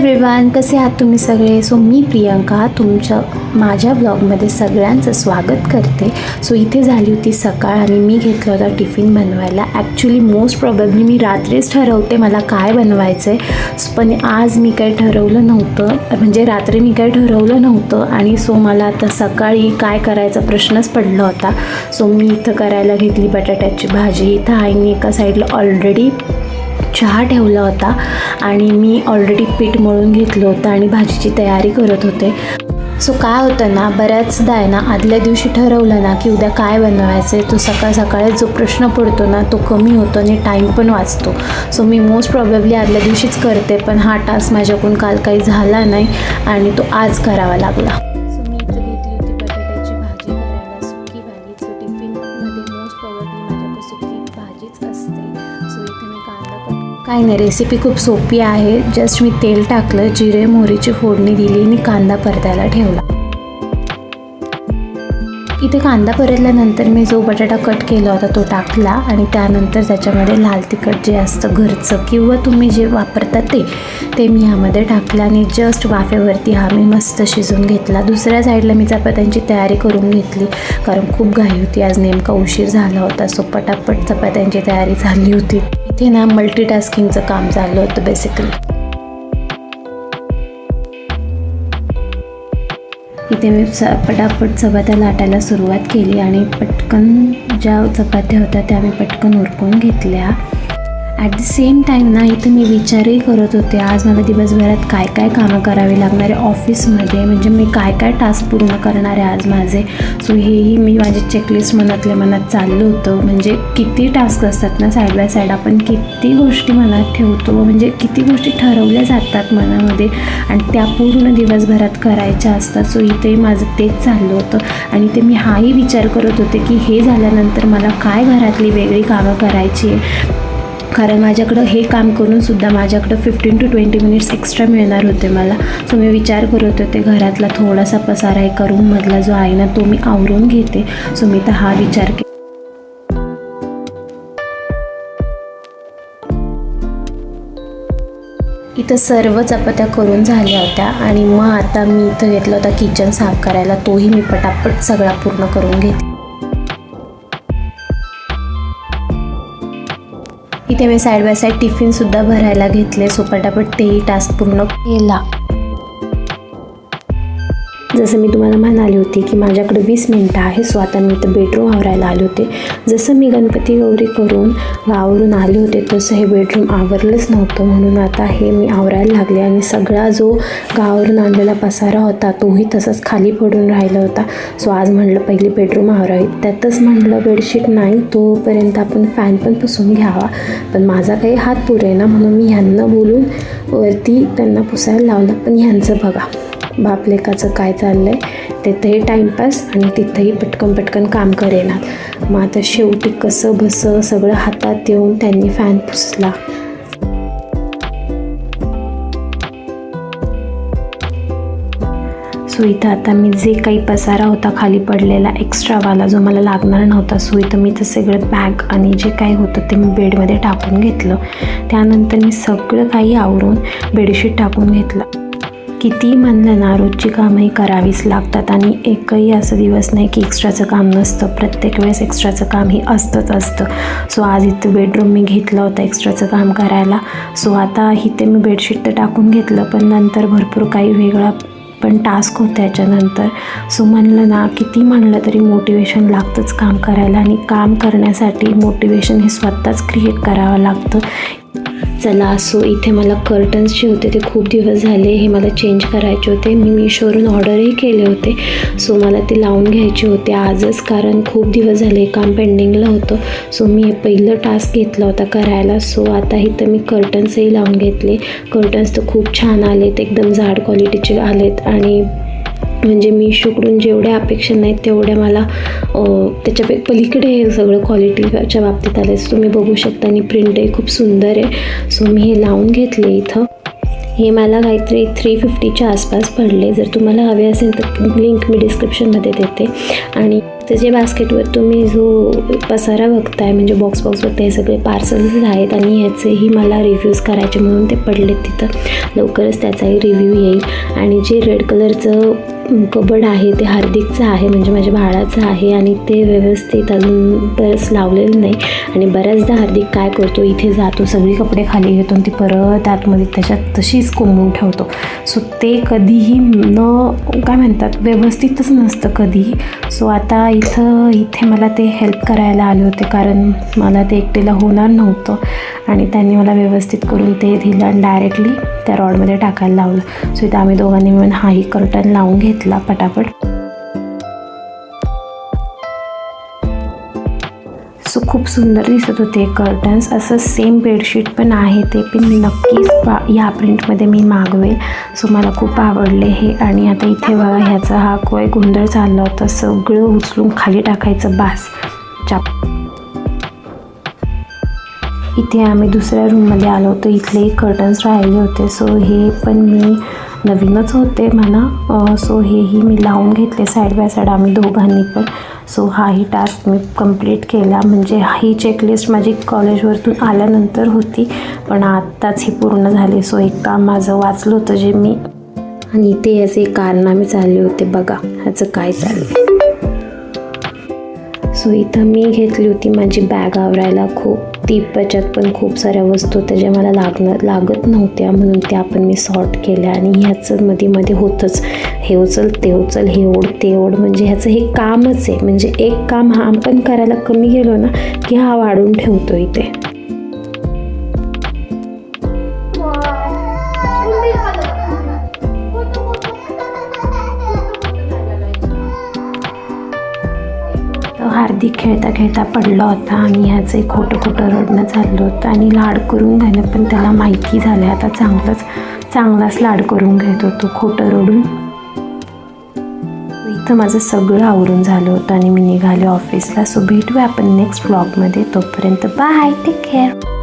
Everyone कसे आहात तुम्ही सगळे? सो मी प्रियंका तुमच्या माझ्या ब्लॉगमध्ये सगळ्यांचं स्वागत करते. सो इथे झाली होती सकाळ आणि मी घेतला होता टिफिन बनवायला. ॲक्च्युली मोस्ट प्रॉबेबली मी रात्रीच ठरवते मला काय बनवायचं आहे पण आज मी काही ठरवलं नव्हतं. म्हणजे रात्री मी काही ठरवलं नव्हतं. आणि सो मला आता सकाळी काय करायचा प्रश्नच पडला होता. सो मी इथं करायला घेतली बटाट्याची भाजी. इथं आईने एका साईडला ऑलरेडी चहा ठेवला होता आणि मी ऑलरेडी पीठ मळून घेतलं होतं आणि भाजीची तयारी करत होते. सो काय होतं ना बऱ्याचदा आहे ना आदल्या दिवशी ठरवलं ना की उद्या काय बनवायचं आहे तो सकाळ सकाळी जो प्रश्न पडतो ना तो कमी होतो आणि टाईम पण वाचतो. सो मी मोस्ट प्रॉब्लेबली आदल्या दिवशीच करते पण हा टास्क माझ्याकडून काल काही झाला नाही आणि तो आज करावा लागला. काही नाही रेसिपी खूप सोपी आहे. जस्ट मी तेल टाकलं जिरे मोहरीची फोडणी दिली आणि कांदा परतायला ठेवला. इथे कांदा परतल्यानंतर मी जो बटाटा कट केला होता तो टाकला आणि त्यानंतर त्याच्यामध्ये लाल तिखट जे असतं घरचं किंवा तुम्ही जे वापरता ते ते मी ह्यामध्ये टाकलं आणि जस्ट वाफेवरती हा मी मस्त शिजून घेतला. दुसऱ्या साईडला मी चपात्यांची तयारी करून घेतली कारण खूप घाई होती. आज नेमका उशीर झाला होता सो पटापट चपात्यांची तयारी झाली होती. इथे ना मल्टीटास्किंगचं काम चाललं होतं बेसिकली इथे मी स पटापट चपात्या लाटायला सुरुवात केली आणि पटकन ज्या चपात्या होत्या त्या मी पटकन उरकून घेतल्या. ॲट द सेम टाईम ना इथं मी विचारही करत होते आज मला दिवसभरात काय काय कामं करावी लागणार आहे ऑफिसमध्ये? म्हणजे मी काय काय टास्क पूर्ण करणार आहे आज माझे? सो हेही मी माझे चेकलिस्ट मनातल्या मनात चाललं होतं. म्हणजे किती टास्क असतात ना साईड बाय साईड आपण किती गोष्टी मनात ठेवतो म्हणजे किती गोष्टी ठरवल्या जातात मनामध्ये आणि त्या पूर्ण दिवसभरात करायच्या असतात. सो इथेही माझं तेच चाललं होतं आणि ते मी हाही विचार करत होते की हे झाल्यानंतर मला काय घरातली वेगळी कामं करायची आहे? कारण माझ्याकडं हे काम करून सुद्धा माझ्याकडं fifteen to twenty minutes extra मिळणार होते मला. सो मी विचार करत होते घरातला थोडासा पसारा एका रूममधला जो आहे ना तो मी आवरून घेते. सो मी तर हा विचार के इथं सर्व चपात्या करून झाल्या होत्या आणि मग आता मी इथं घेतला होता किचन साफ करायला तोही मी पटापट सगळा पूर्ण करून घेते. इथे मी साईड बाय साईड टिफिनसुद्धा भरायला घेतले. सो तेही टास्क पूर्ण केला. जसं मी तुम्हाला म्हणाली होती की माझ्याकडे वीस मिनटं आहे सो आता मी इथं बेडरूम आवरायला आले होते. जसं मी गणपती गौरी करून गावावरून आले होते तसं हे बेडरूम आवरलंच नव्हतं. म्हणून आता हे मी आवरायला लागले आणि सगळा जो गावावरून आणलेला पसारा होता तोही तसाच खाली पडून राहिला होता. सो आज म्हणलं पहिली बेडरूम आवरावी. त्यातच म्हणलं बेडशीट नाही तोपर्यंत आपण फॅन पण पुसून घ्यावा. पण माझा काही हात पुरे ना म्हणून मी ह्यांना बोलून वरती त्यांना पुसायला लावलं. पण ह्यांचं बघा. बापलेकाचं काय चाललं आहे तिथंही टाईमपास आणि तिथंही पटकन पटकन काम करेनात. मग आता शेवटी कसं बसं सगळं हातात येऊन त्यांनी फॅन पुसला. सो इथं आता मी जे काही पसारा होता खाली पडलेला एक्स्ट्रावाला जो मला लागणार नव्हता सो इथं मी ते सगळं बॅग आणि जे काही होतं ते मी बेडमध्ये टाकून घेतलं. त्यानंतर मी सगळं काही आवरून बेडशीट टाकून घेतलं. किती म्हणलं ना रोजची कामंही करावीच लागतात आणि एकही असं दिवस नाही की एक्स्ट्राचं काम नसतं. प्रत्येक वेळेस एक्स्ट्राचं काम ही असतंच असतं. सो आज इथं बेडरूम मी घेतलं होतं एक्स्ट्राचं काम करायला. सो आता इथे मी बेडशीट तर टाकून घेतलं पण नंतर भरपूर काही वेगळा पण टास्क होतं याच्यानंतर सो म्हणलं ना किती म्हणलं तरी मोटिवेशन लागतंच काम करायला आणि काम करण्यासाठी मोटिवेशन हे स्वतःच क्रिएट करावं लागतं. चला सो इथे मला कर्टन्स जे होते ते खूप दिवस झाले हे मला चेंज करायचे होते. मी मिशोवरून ऑर्डरही केले होते सो मला ते लावून घ्यायचे होते. आजच कारण खूप दिवस झाले काम पेंडिंगला होतं सो मी हे पहिलं टास्क घेतला होता करायला. सो आता इथं मी कर्टन्सही लावून घेतले. कर्टन्स तर खूप छान आलेत एकदम जाड क्वालिटीचे आलेत आणि म्हणजे मी शोकडून जेवढ्या अपेक्षा नाहीत तेवढ्या मला त्याच्या पलीकडे हे सगळं क्वालिटीच्या बाबतीत आलं आहे तुम्ही बघू शकता आणि प्रिंटही खूप सुंदर आहे. सो मी हे लावून घेतले इथं. हे मला काहीतरी थ्री फिफ्टीच्या आसपास पडले. जर तुम्हाला हवे असेल तर लिंक मी डिस्क्रिप्शनमध्ये देते. आणि त्याचे बास्केटवर तुम्ही जो पसारा बघताय म्हणजे बॉक्स बॉक्स हे सगळे पार्सल्स आहेत आणि ह्याचेही मला रिव्ह्यूज करायचे म्हणून ते पडलेत तिथं. लवकरच त्याचाही रिव्ह्यू येईल. आणि जे रेड कलरचं कबड आहे ते हार्दिकचं आहे म्हणजे माझ्या बाळाचं आहे आणि ते व्यवस्थित अजून परस लावलेलं नाही. आणि बऱ्याचदा हार्दिक काय करतो इथे जातो सगळी कपडे खाली घेतो आणि ती परत आतमध्ये त्याच्यात तशीच कोंबून ठेवतो. सो ते कधीही न काय म्हणतात व्यवस्थितच नसतं कधीही. सो आता इथं इथे मला ते हेल्प करायला आले होते कारण मला ते एकटेला होणार नव्हतं. आणि त्यांनी मला व्यवस्थित करून ते दिलं आणि डायरेक्टली त्या रॉडमध्ये टाकायला लावलं. सो इथं आम्ही दोघांनी मिळून हाही कर्टन लावून घेतला पटापट. सो खूप सुंदर दिसत होते कर्टन्स असं सेम बेडशीट पण आहे ते पण नक्कीच पा ह्या प्रिंटमध्ये मी मागवेल. सो मला खूप आवडले हे. आणि आता इथे बघा ह्याचा हा कोय गोंधळ चालला होता. सगळं उचलून खाली टाकायचं बास. चाप इथे आम्ही दुसऱ्या रूममध्ये आलो होतो. इथले कर्टन्स राहिले होते. सो हे पण मी नवीनच होते म्हणा. सो हेही मी लावून घेतले साईड बाय साईड आम्ही दोघांनी पण. सो हाही टास्क मी कंप्लीट केला. म्हणजे ही चेकलिस्ट माझी कॉलेजवरतून आल्यानंतर होती. पण आत्ताच ही पूर्ण झाली. सो एक काम माझं वाचलं होतं जे मी आणि ते याचे कारनामे चालले होते. बघा ह्याचं काय चाललं सो इथं मी घेतली होती माझी बॅग आवरायला खूप ती त्याच्यात पण खूप साऱ्या वस्तू होत्या ज्या मला लागणार लागत नव्हत्या म्हणून त्या पण मी सॉर्ट केल्या आणि ह्याचं मध्ये मध्ये होतंच. हे उचल ते उचल हे ओढ ते ओढ म्हणजे ह्याचं हे कामच आहे. म्हणजे एक काम हा आपण करायला कमी गेलो ना की हा वाढून ठेवतो इथे. हार्दिक खेळता खेळता पडला होता आणि ह्याचं एक खोटं खोटं रडणं चाललं होतं आणि लाड करून घ्यायला पण त्याला माहिती झालं आता चांगलंच चांगलाच लाड करून घेत होतो खोटं रडून. इथं माझं सगळं आवरून झालं होतं आणि मी निघाले ऑफिसला सो भेटूया आपण नेक्स्ट ब्लॉगमध्ये तोपर्यंत बाय टेक केअर